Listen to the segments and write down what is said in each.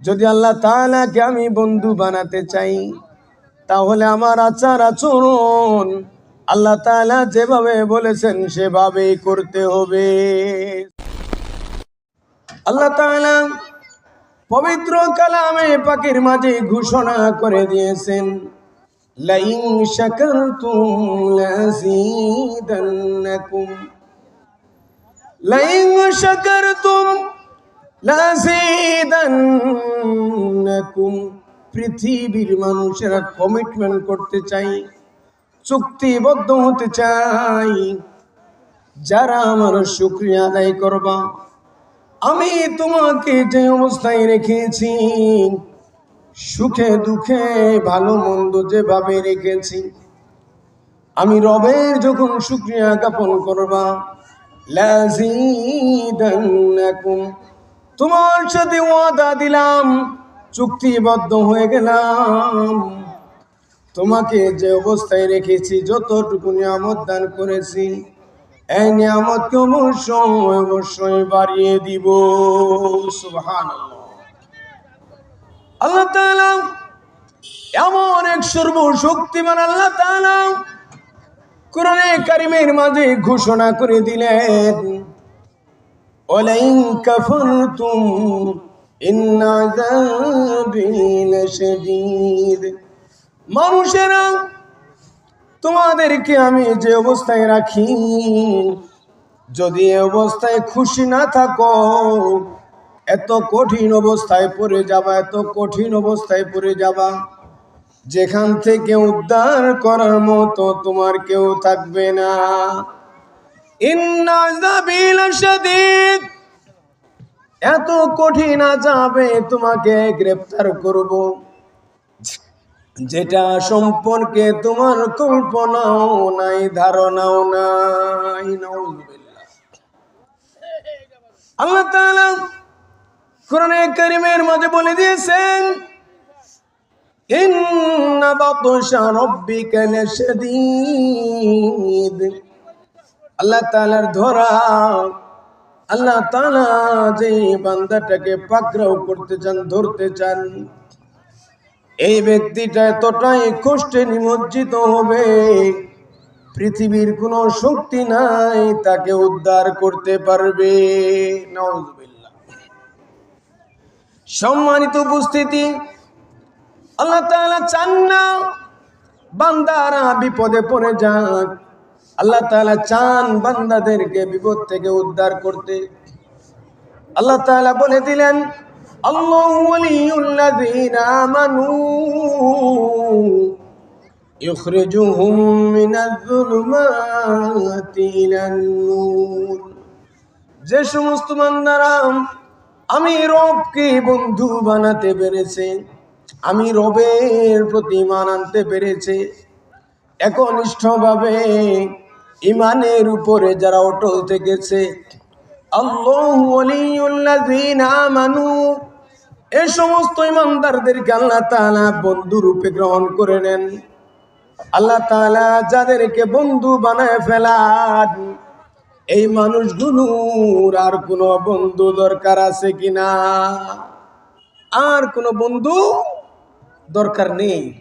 যদি আল্লাহ তাআলাকে আমি বন্ধু বানাতে চাই, তাহলে আমার আচার আচরণ আল্লাহ তাআলা যেভাবে বলেছেন সেভাবেই করতে হবে। আল্লাহ তাআলা পবিত্র কালামে পাখির মাঝে ঘোষণা করে দিয়েছেন, লাইন শাকারতুম লাযীদান্নাকুম লাইন শাকারতুম পৃথিবীর মানুষেরা কমিটমেন্ট করতে চাই, চুক্তিবদ্ধ হতে চাই। যারা আমার শুক্রিয়া আদায় করবা, আমি তোমাকে যে অবস্থায় রেখেছি, সুখে দুঃখে ভালো মন্দ যেভাবে রেখেছি, আমি রবের যখন শুক্রিয়া জ্ঞাপন করবা লাযীদান্নাকুম তোমার সাথে ওয়াদা দিলাম, চুক্তিবদ্ধ হয়ে গেলাম। তোমাকে যে অবস্থায় রেখেছি, যতটুকু নিয়ামত দান করেছি, এই নিয়ামতকে অবশ্যই অবশ্যই বাড়িয়ে দিব। সুবহান আল্লাহ এমন এক সর্বশক্তিমান আল্লাহ কোরআনে কারিমের মাঝে ঘোষণা করে দিলেন ওয়ালাইন কাফারতুম ইন্ন আযাবি লাশাদীদ। মানুষেরা, তোমাদেরকে আমি যে অবস্থায় রাখি, যদি এ অবস্থায় খুশি না থাকো, এত কঠিন অবস্থায় পড়ে যাবা, এত কঠিন অবস্থায় পড়ে যাবা। যেখান থেকে উদ্ধার করার মতো তোমার কেউ থাকবে না। এত কঠিন আযাবে তোমাকে গ্রেফতার করব। যেটা সম্পর্কে তোমার কল্পনাও নাই, ধারণাও নাই আল্লাহ কোরআনে কারিমের মাঝে বলে দিয়েছেন, ইন্না বাতশা রাব্বিকা লাশাদীদ। আল্লাহ তাআলার ধরা, আল্লাহ তাআলা যে বান্দাটাকে পাকড়াও করতে চান, ধরতে চান, এই ব্যক্তিটা এতটাই কষ্টে নিমজ্জিত হবে, পৃথিবীর কোনো শক্তি নাই, তাকে উদ্ধার করতে পারবে। সম্মানিত উপস্থিতি, আল্লাহ চান না বান্দারা বিপদে পড়ে যাক আল্লাহ তাআলা চান বান্দাদেরকে বিপদ থেকে উদ্ধার করতে। আল্লাহ তাআলা বলে দিলেন যে সমস্ত বান্দারা, আমি রবকে বন্ধু বানাতে পেরেছে, আমি রবের প্রতি মান আনতে পেরেছে। একনিষ্ঠভাবে ইমানের উপরে যারা অটল থেকেছে। আমানু। এই সমস্ত ইমানদারদেরকে আল্লাহ তাআলা বন্ধু রূপে গ্রহণ করে নেন। আল্লাহ তাআলা যাদেরকে বন্ধু বানায় ফেলান। এই মানুষগুলোর আর কোনো বন্ধু দরকার আছে কিনা? আর কোনো বন্ধু দরকার নেই।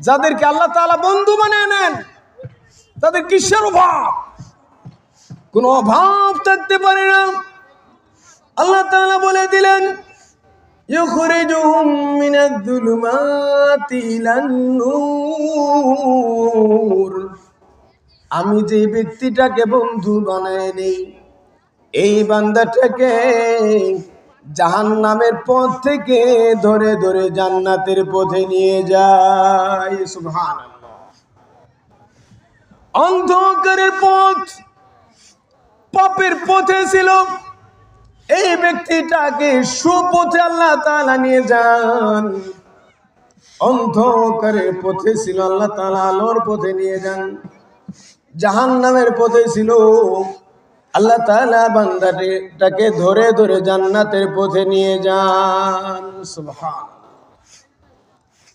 যাদেরকে আল্লাহ তাআলা বন্ধু বানিয়ে নেন তাদের কিসের অভাব কোনো অভাব থাকতে পারে না আল্লাহ তাআলা বলে দিলেন يخرجهم من الظلمات إلى النور আমি যে ব্যক্তিটাকে বন্ধু বানায় নেই এই বান্দাটাকে জাহান নামের পথ থেকে ধরে ধরে জান্নাতের পথে নিয়ে যায় সুবহান অন্ধকারের পথ, পাপের পথে ছিল। এই ব্যক্তিটাকে সুপথে আল্লাহ তাআলা নিয়ে যান। অন্ধকারের পথে ছিল, আল্লাহ তাআলা আলোর পথে নিয়ে যান। জাহান নামের পথে ছিল। আল্লাহ তাআলা বান্দাটাকে ধরে ধরে জান্নাতের পথে নিয়ে যান।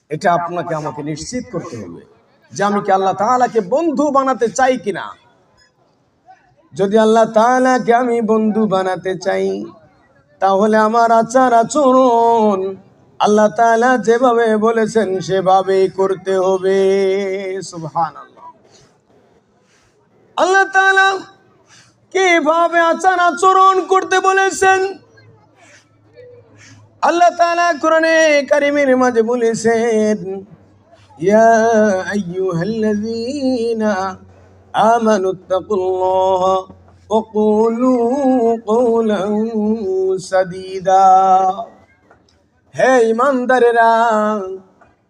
এটা আপনাকে আমাকে নিশ্চিত করতে হবে। যে আমি কি আল্লাহ তাআলাকে বন্ধু বানাতে চাই কিনা? যদি আল্লাহ তাআলাকে আমি বন্ধু বানাতে চাই, তাহলে আমার আচার আচরণ আল্লাহ তাআলা যেভাবে বলেছেন সেভাবেই করতে হবে। সুবহানাল্লাহ। আল্লাহ তাআলা কীভাবে আচার আচরণ করতে বলেছেন? আল্লাহ তাআলা কোরআনে কারিমের মাঝে বলেছেন ইয়া আইয়ুহাল্লাযীনা আমানু তাকুল্লাহ وقولوا قولا سديدا হে ইমানদারেরা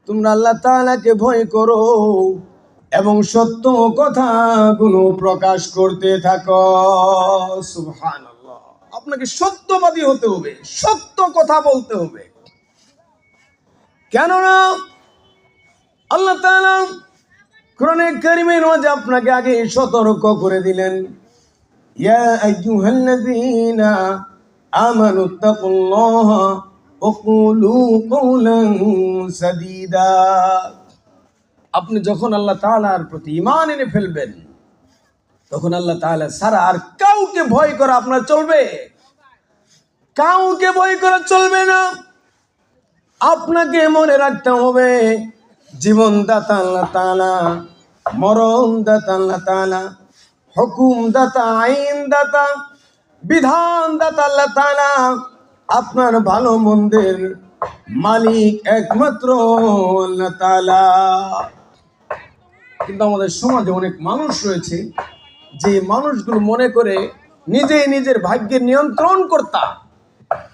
তোমরা আল্লাহ তাআলাকে ভয় করো এবং সত্য কথাগুলো প্রকাশ করতে থাকো সুবহানাল্লাহ আপনাকে সত্যবাদী হতে হবে সত্য কথা বলতে হবে কেননা আল্লাহ তাআলা কোরআনে কারিমের মাঝে আপনাকে আগে সতর্ক করে দিলেন। ইয়া সাদীদা। আপনি যখন আল্লাহ তাআলার প্রতি ঈমান এনে ফেলবেন, তখন আল্লাহ তাআলা সারা আর কাউকে ভয় করা আপনার চলবে। কাউকে ভয় করা চলবে না। আপনাকে মনে রাখতে হবে জীবনদাতা আল্লাহ মরণ মরণদাতা আল্লাহ তাআলা হুকুমদাতা আইনদাতা বিধানদাতা আল্লাহ তাআলা আপনার ভালো মন্দের মালিক একমাত্র কিন্তু আমাদের সমাজে অনেক মানুষ রয়েছে, যে মানুষগুলো মনে করে নিজেই নিজের ভাগ্যের নিয়ন্ত্রণ কর্তা,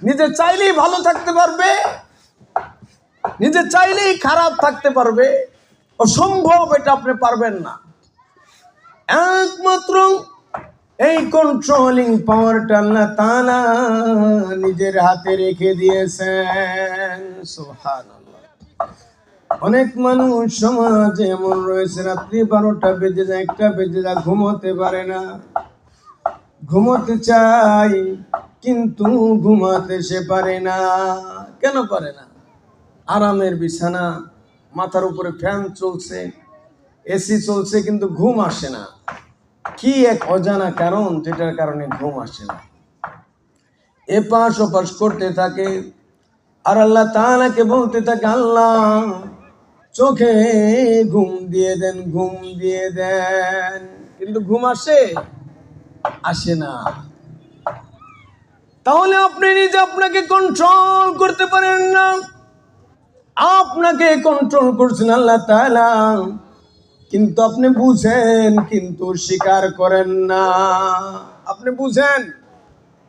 নিজে চাইলেই ভালো থাকতে পারবে। নিজে চাইলেই খারাপ থাকতে পারবে, অসম্ভব এটা আপনি পারবেন না। একমাত্র এই কন্ট্রোলিং পাওয়ারটা আল্লাহ তাআলা নিজের হাতে রেখে দিয়েছেন। সুবহানাল্লাহ। অনেক মানুষ সমাজে এমন রয়েছে, রাত্রি বারোটা বেজে যায়, একটা বেজে যায়, ঘুমোতে পারে না। ঘুমোতে চাই কিন্তু ঘুমাতে সে পারে না। কেন পারে না? আরামের বিছানা, মাথার উপরে ফ্যান চলছে, এসি চলছে, কিন্তু ঘুম আসে না। কি এক অজানা কারণ, যেটার কারণে ঘুম আসে না। এপাশ ওপাশ করতে থাকে, আর আল্লাহ তাআলাকে বলতে থাকে, আল্লাহ, চোখে ঘুম দিয়ে দেন, ঘুম দিয়ে দেন। কিন্তু ঘুম আসে? আসে না। তাহলে আপনি নিজে আপনাকে কন্ট্রোল করতে পারেন না। আপনাকে কন্ট্রোল করছেন আল্লাহ তাআলা। কিন্তু আপনি বুঝেন, কিন্তু স্বীকার করেন না। আপনি বুঝেন,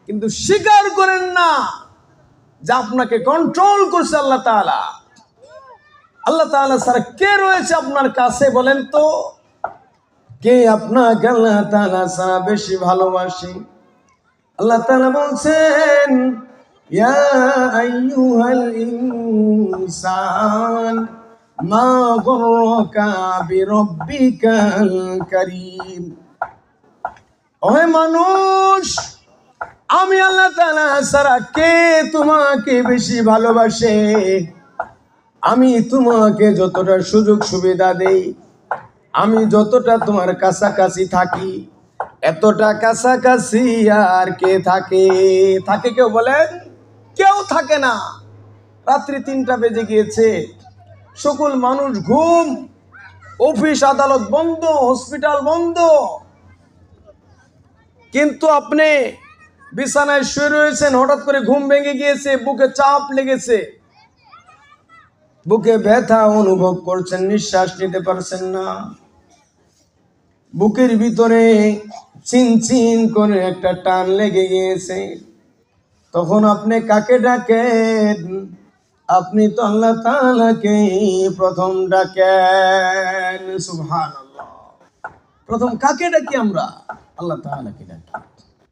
কিন্তু স্বীকার করেন না যে আপনাকে কন্ট্রোল করছে আল্লাহ তাআলা। আল্লাহ তাআলা স্যার কে রয়েছে আপনার কাছে বলেন তো? কে আপনাকে আল্লাহ তাআলা সারা বেশি ভালোবাসি? আল্লাহ তাআলা বলছেন ইয়া আইয়ুহাল ইনসান মা গররাকা বিরব্বিকাল কারীম ওহে মানুষ, আমি আল্লাহ তাআলা সারা কে তোমাকে বেশি ভালোবাসে? আমি তোমাকে যতটা সুযোগ সুবিধা দেই, আমি যতটা তোমার কাছাকাছি থাকি, এতটা কাছাকাছি আর কে থাকে? থাকে কেউ বলেন? কেউ থাকে না। রাত্রি তিনটা বেজে গিয়েছে। সকল মানুষ ঘুম। অফিস আদালত বন্ধ, হসপিটাল বন্ধ। কিন্তু আপনি বিছানায় শুয়ে রয়েছেন, হঠাৎ করে ঘুম ভেঙে গিয়েছে, বুকে চাপ লেগেছে। বুকে ব্যথা অনুভব করছেন, নিঃশ্বাস নিতে পারছেন না। বুকের ভিতরে চিন চিন করে একটা টান লেগে গিয়েছে। তখন আপনি কাকে ডাকেন? আপনি তো আল্লাহ তালাকে প্রথম ডাকেন সুহান প্রথম কাকে ডাকি আমরা? আল্লাহ তালাকে ডাকি।